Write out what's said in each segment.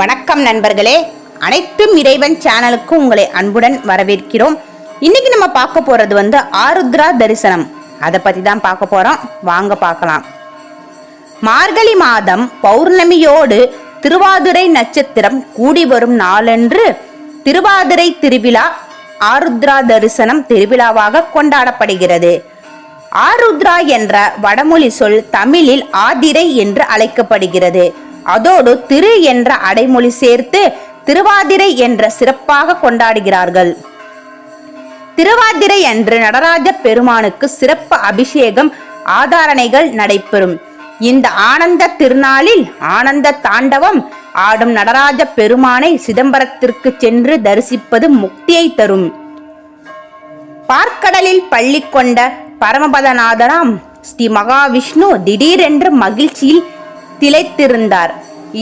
வணக்கம் நண்பர்களே. அனைத்தும் இறைவன் சேனலுக்கு உங்களை அன்புடன் வரவேற்கிறோம். இன்னைக்கு நம்ம பார்க்க போறது வந்து ஆருத்ரா தரிசனம். அதை பத்தி தான் பார்க்க போறோம். வாங்க பார்க்கலாம். மார்கழி மாதம் பௌர்ணமியோடு திருவாதிரை நட்சத்திரம் கூடி வரும் நாளன்று திருவாதிரை திருவிழா ஆருத்ரா தரிசனம் திருவிழாவாக கொண்டாடப்படுகிறது. ஆருத்ரா என்ற வடமொழி சொல் தமிழில் ஆதிரை என்று அழைக்கப்படுகிறது. அதோடு திரு என்ற அடைமொழி சேர்த்து திருவாதிரை என்ற சிறப்பாக கொண்டாடுகிறார்கள். திருவாதிரை அன்று நடராஜ பெருமானுக்கு சிறப்பு அபிஷேகம் ஆதாரணைகள் நடைபெறும். இந்த ஆனந்த திருநாளில் ஆனந்த தாண்டவம் ஆடும் நடராஜ பெருமானை சிதம்பரத்திற்கு சென்று தரிசிப்பது முக்தியை தரும். பார்க்கடலில் பள்ளி கொண்ட பரமபதநாதராம் ஸ்ரீ மகாவிஷ்ணு திடீரென்று மகிழ்ச்சியில் திளைத்திருந்தார்.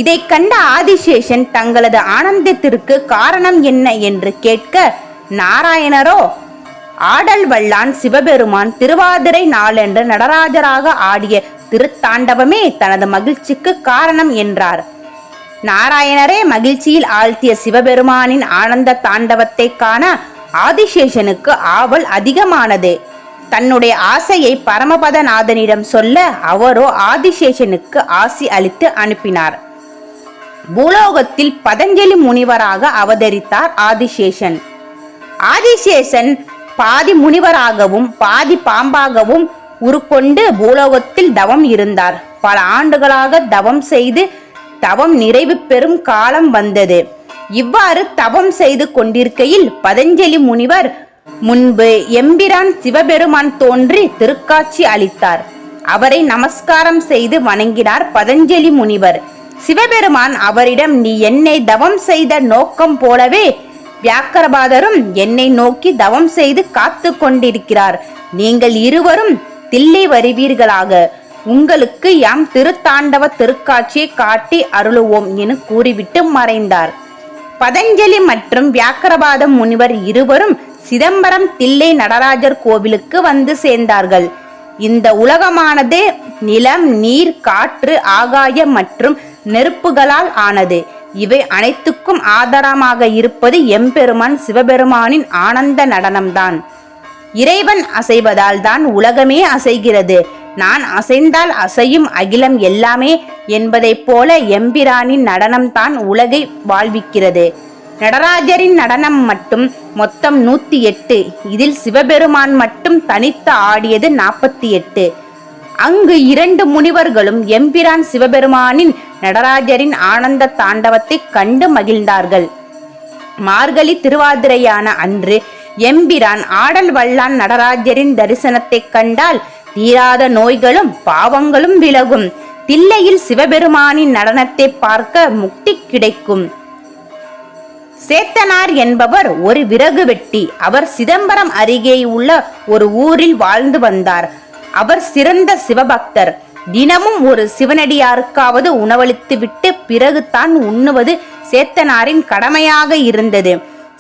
இதை கண்ட ஆதிசேஷன் தங்களது ஆனந்தத்திற்கு காரணம் என்ன என்று கேட்க நாராயணரோ ஆடல் வல்லான் சிவபெருமான் திருவாதிரை நாளன்று நடராஜராக ஆடிய திருத்தாண்டவமே தனது மகிழ்ச்சிக்கு காரணம் என்றார். நாராயணரே மகிழ்ச்சியில் ஆழ்த்திய சிவபெருமானின் ஆனந்த தாண்டவத்தை காண ஆதிசேஷனுக்கு ஆவல் அதிகமானது. தன்னுடைய ஆசையை பரமபதநாதனிடம் சொல்ல அவரோ ஆதிசேஷனுக்கு ஆசி அளித்து அனுப்பினார். பூலோகத்தில் பதஞ்சலி முனிவராக அவதரித்தார் ஆதிசேஷன். ஆதிசேஷன் பாதி முனிவராகவும் பாதி பாம்பாகவும் உருக்கொண்டு பூலோகத்தில் தவம் இருந்தார். பல ஆண்டுகளாக தவம் செய்து தவம் நிறைவு பெறும் காலம் வந்தது. இவ்வாறு தவம் செய்து கொண்டிருக்கையில் பதஞ்சலி முனிவர் முன்பு எம்பிரான் சிவபெருமான் தோன்றி திருக்காட்சி அளித்தார். அவரை நமஸ்காரம் செய்து வணங்கினார் பதஞ்சலி முனிவர். சிவபெருமான் அவரிடம் நீ என்னை தவம் செய்த நோக்கம் போலவே வியாக்கரபாதரும் என்னை நோக்கி தவம் செய்து காத்து கொண்டிருக்கிறார். நீங்கள் இருவரும் தில்லை வருவீர்களாக. உங்களுக்கு யாம் திருத்தாண்டவ திருக்காட்சியை காட்டி அருளுவோம் என கூறிவிட்டு மறைந்தார். பதஞ்சலி மற்றும் வியாக்கரபாத முனிவர் இருவரும் சிதம்பரம் தில்லை நடராஜர் கோவிலுக்கு வந்து சேர்ந்தார்கள். இந்த உலகமானது நிலம் நீர் காற்று ஆகாயம் மற்றும் நெருப்புகளால் ஆனது. இவை அனைத்துக்கும் ஆதாரமாக இருப்பது எம்பெருமான் சிவபெருமானின் ஆனந்த நடனம்தான். இறைவன் அசைவதால் தான் உலகமே அசைகிறது. நான் அசைந்தால் அசையும் அகிலம் எல்லாமே என்பதைப் போல எம்பிரானின் நடனம்தான் உலகை வாழ்விக்கிறது. நடராஜரின் நடனம் மட்டும் மொத்தம் நூத்தி எட்டு இதில் சிவபெருமான் மட்டும் தனித்து ஆடியது நாற்பத்தி எட்டு அங்கு இரண்டு முனிவர்களும் எம்பிரான் சிவபெருமானின் நடராஜரின் ஆனந்த தாண்டவத்தை கண்டு மகிழ்ந்தார்கள். மார்கழி திருவாதிரையான அன்று எம்பிரான் ஆடல் வல்லான் நடராஜரின் தரிசனத்தைக் கண்டால் தீராத நோய்களும் பாவங்களும் விலகும். தில்லையில் சிவபெருமானின் நடனத்தை பார்க்க முக்தி கிடைக்கும். சேத்தனார் என்பவர் ஒரு விறகு வெட்டி. அவர் சிதம்பரம் அருகே உள்ள ஒரு ஊரில் வாழ்ந்து வந்தார். அவர் சிறந்த சிவபக்தர். தினமும் ஒரு சிவனடியாருக்காவது உணவளித்துவிட்டு பிறகு தான் உண்ணுவது சேத்தனாரின் கடமையாக இருந்தது.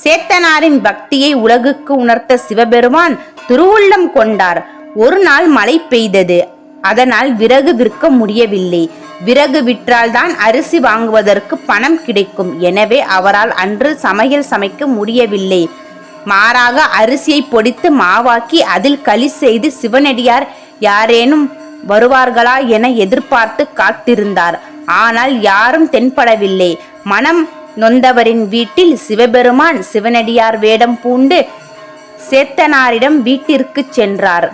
சேத்தனாரின் பக்தியை உலகுக்கு உணர்த்த சிவபெருமான் திருவுள்ளம் கொண்டார். ஒரு நாள் மழை பெய்தது. அதனால் விறகு விற்க முடியவில்லை. விறகு விற்றால்தான் அரிசி வாங்குவதற்கு பணம் கிடைக்கும். எனவே அவரால் அன்று சமையல் சமைக்க முடியவில்லை. மாறாக அரிசியை பொடித்து மாவாக்கி அதில் களி செய்து சிவனடியார் யாரேனும் வருவார்களா என எதிர்பார்த்து காத்திருந்தார். ஆனால் யாரும் தென்படவில்லை. மனம் நொந்தவரின் வீட்டில் சிவபெருமான் சிவனடியார் வேடம் பூண்டு சேத்தனாரிடம் வீட்டிற்கு சென்றார்.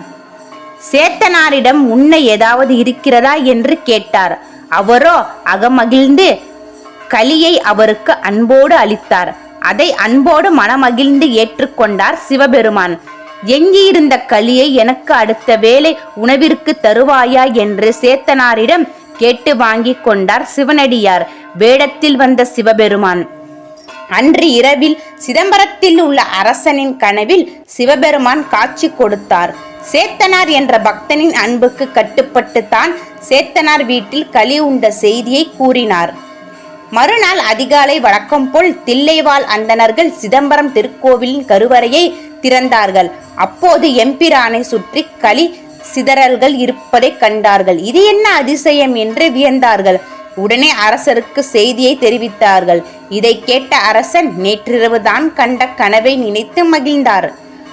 சேத்தனாரிடம் உன்னை ஏதாவது இருக்கிறதா? என்று கேட்டார். அவரோ அகமகிழ்ந்து களியை அவருக்கு அன்போடு அளித்தார். அதை அன்போடு மனமகிழ்ந்து ஏற்றுக்கொண்டார் சிவபெருமான். எங்கியிருந்த களியை எனக்கு அடுத்த வேளை உணவிற்கு தருவாயா என்று சேத்தனாரிடம் கேட்டு வாங்கி கொண்டார் சிவனடியார். வேடத்தில் வந்த சிவபெருமான். அன்று இரவில் சிதம்பரத்தில் உள்ள அரசனின் கனவில் சிவபெருமான் காட்சி கொடுத்தார். சேத்தனார் என்ற பக்தனின் அன்புக்கு கட்டுப்பட்டு தான் சேத்தனார் வீட்டில் களி உண்ட செய்தியை கூறினார். மறுநாள் அதிகாலை வழக்கம் போல் தில்லைவாழ் அந்தணர்கள் சிதம்பரம் திருக்கோவிலின் கருவறையை திறந்தார்கள். அப்போது எம்பிரானை சுற்றி களி சிதறல்கள் இருப்பதை கண்டார்கள். இது என்ன அதிசயம் என்று வியந்தார்கள். உடனே அரசருக்கு செய்தியை தெரிவித்தார்கள். இதை கேட்ட அரசன் நேற்றிரவு தான் கண்ட கனவை நினைத்து மகிழ்ந்தார்.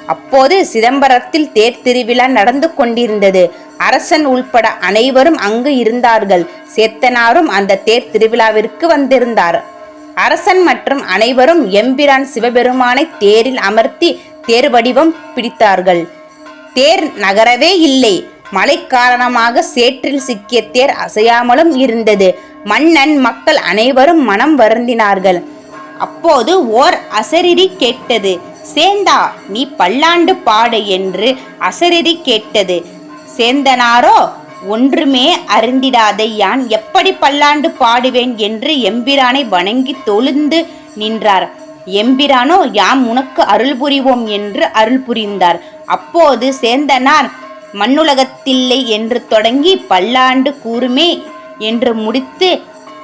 அப்போது சிதம்பரத்தில் தேர் திருவிழா நடந்து கொண்டிருந்தது. அரசன் உள்பட அனைவரும் அங்கு இருந்தார்கள். சேத்தனாரும் அந்த தேர் திருவிழாவிற்கு வந்திருந்தார். அரசன் மற்றும் அனைவரும் எம்பிரான் சிவபெருமானை தேரில் அமர்த்தி தேர் வடிவம் பிடித்தார்கள். தேர் நகரவே இல்லை. மழை காரணமாக சேற்றில் சிக்கிய தேர் அசையாமலும் இருந்தது. மன்னன் மக்கள் அனைவரும் மனம் வருந்தினார்கள். அப்போது ஓர் அசரிடி கேட்டது. சேந்தா நீ பல்லாண்டு பாடு என்று அசரதி கேட்டது. சேந்தனாரோ ஒன்றுமே அருந்திடாதை யான் எப்படி பல்லாண்டு பாடுவேன் என்று எம்பிரானை வணங்கி தொழுந்து நின்றார். எம்பிரானோ யாம் உனக்கு அருள் புரிவோம் என்று அருள் புரிந்தார். அப்போது சேந்தனார் மண்ணுலகத்தில்லை என்று தொடங்கி பல்லாண்டு கூறுமே என்று முடித்து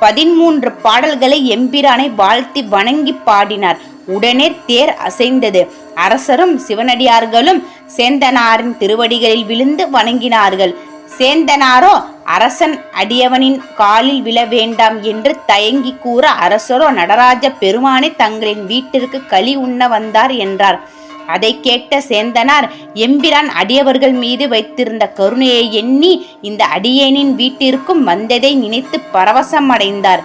பதிமூன்று பாடல்களை எம்பிரானை வாழ்த்தி வணங்கி பாடினார். உடனே தேர் அசைந்தது. அரசரும் சிவனடியார்களும் சேந்தனாரின் திருவடிகளில் விழுந்து வணங்கினார்கள். சேந்தனாரோ அரசன் அடியவனின் காலில் விழ வேண்டாம் என்று தயங்கி கூற அரசரோ நடராஜ பெருமானை தங்களின் வீட்டிற்கு களி உண்ண வந்தார் என்றார். அதை கேட்ட சேந்தனார் எம்பிரான் அடியவர்கள் மீது வைத்திருந்த கருணையை எண்ணி இந்த அடியேனின் வீட்டிற்கும் வந்ததை நினைத்து பரவசமடைந்தார்.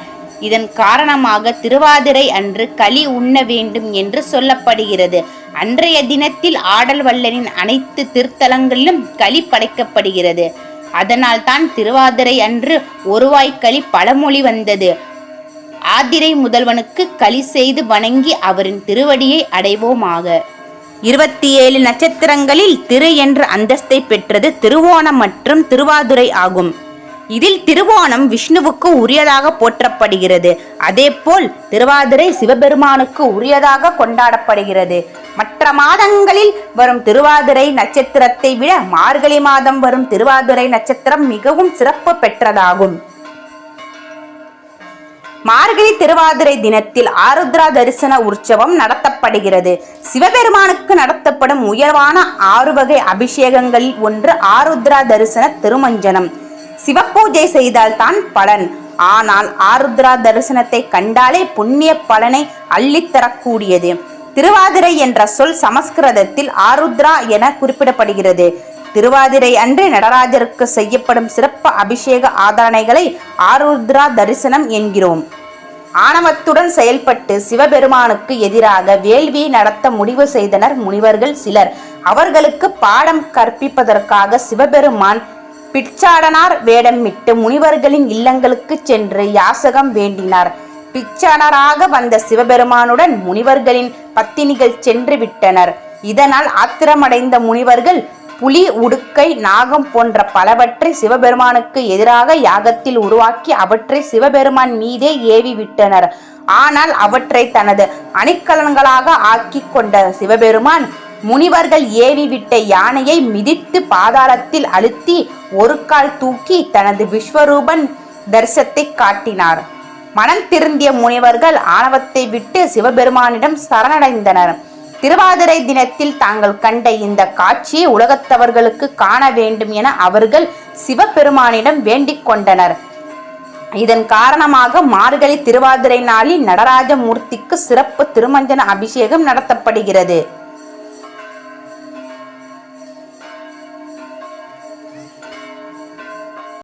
இதன் காரணமாக திருவாதிரை அன்று களி உண்ண வேண்டும் என்று சொல்லப்படுகிறது. அன்றைய தினத்தில் ஆடல் வல்லனின் அனைத்து திருத்தலங்களிலும் களி படைக்கப்படுகிறது. அதனால் தான் திருவாதிரை அன்று ஒருவாய் களி பழமொழி வந்தது. ஆதிரை முதல்வனுக்கு களி செய்து வணங்கி அவரின் திருவடியை அடைவோமாக. இருபத்தி ஏழு நட்சத்திரங்களில் திரு என்ற அந்தஸ்தை பெற்றது திருவோணம் மற்றும் திருவாதுரை ஆகும். இதில் திருவோணம் விஷ்ணுவுக்கு உரியதாக போற்றப்படுகிறது. அதேபோல் திருவாதிரை சிவபெருமானுக்கு உரியதாக கொண்டாடப்படுகிறது. மற்ற மாதங்களில் வரும் திருவாதிரை நட்சத்திரத்தை விட மார்கழி மாதம் வரும் திருவாதிரை நட்சத்திரம் மிகவும் சிறப்பு பெற்றதாகும். மார்கழி திருவாதிரை தினத்தில் ஆருத்ரா தரிசன உற்சவம் நடத்தப்படுகிறது. சிவபெருமானுக்கு நடத்தப்படும் உயர்வான ஆறு வகை அபிஷேகங்களில் ஒன்று ஆருத்ரா தரிசன திருமஞ்சனம். சிவபூஜை செய்தால் தான் பலன். ஆனால் ஆருத்ரா தரிசனத்தை கண்டாலே புண்ணிய பலனை அள்ளித்தரக்கூடியது திருவாதிரை என்ற சொல் சமஸ்கிருதத்தில் ஆருத்ரா என குறிப்பிடப்படுகிறது. திருவாதிரை அன்று நடராஜருக்கு செய்யப்படும் சிறப்பு அபிஷேக ஆதாரணைகளை ஆருத்ரா தரிசனம் என்கிறோம். ஆணவத்துடன் செயல்பட்டு சிவபெருமானுக்கு எதிராக வேள்வி நடத்த முடிவு செய்தனர் முனிவர்கள் சிலர். அவர்களுக்கு பாடம் கற்பிப்பதற்காக சிவபெருமான் பிச்சாடனார் வேடமிட்டு முனிவர்களின் இல்லங்களுக்கு சென்று யாசகம் வேண்டினார். பிச்சாடராக வந்த சிவபெருமானுடன் முனிவர்களின் பத்தினிகள் சென்று விட்டனர். இதனால் ஆத்திரமடைந்த முனிவர்கள் புலி உடுக்கை நாகம் போன்ற பலவற்றை சிவபெருமானுக்கு எதிராக யாகத்தில் உருவாக்கி அவற்றை சிவபெருமான் மீதே ஏவி விட்டனர். ஆனால் அவற்றை தனது அணிக்கலன்களாக ஆக்கி கொண்ட சிவபெருமான் முனிவர்கள் ஏவி விட்ட யானையை மிதித்து பாதாளத்தில் அழுத்தி ஒரு கால் தூக்கி தனது விஸ்வரூபன் தரிசத்தை காட்டினார். மனம் திருந்திய முனிவர்கள் ஆணவத்தை விட்டு சிவபெருமானிடம் சரணடைந்தனர். திருவாதிரை தினத்தில் தாங்கள் கண்ட இந்த காட்சியை உலகத்தவர்களுக்கு காண வேண்டும் என அவர்கள் சிவபெருமானிடம் வேண்டிக் கொண்டனர். இதன் காரணமாக மார்கழி திருவாதிரை நாளில் நடராஜ மூர்த்திக்கு சிறப்பு திருமஞ்சன அபிஷேகம் நடத்தப்படுகிறது.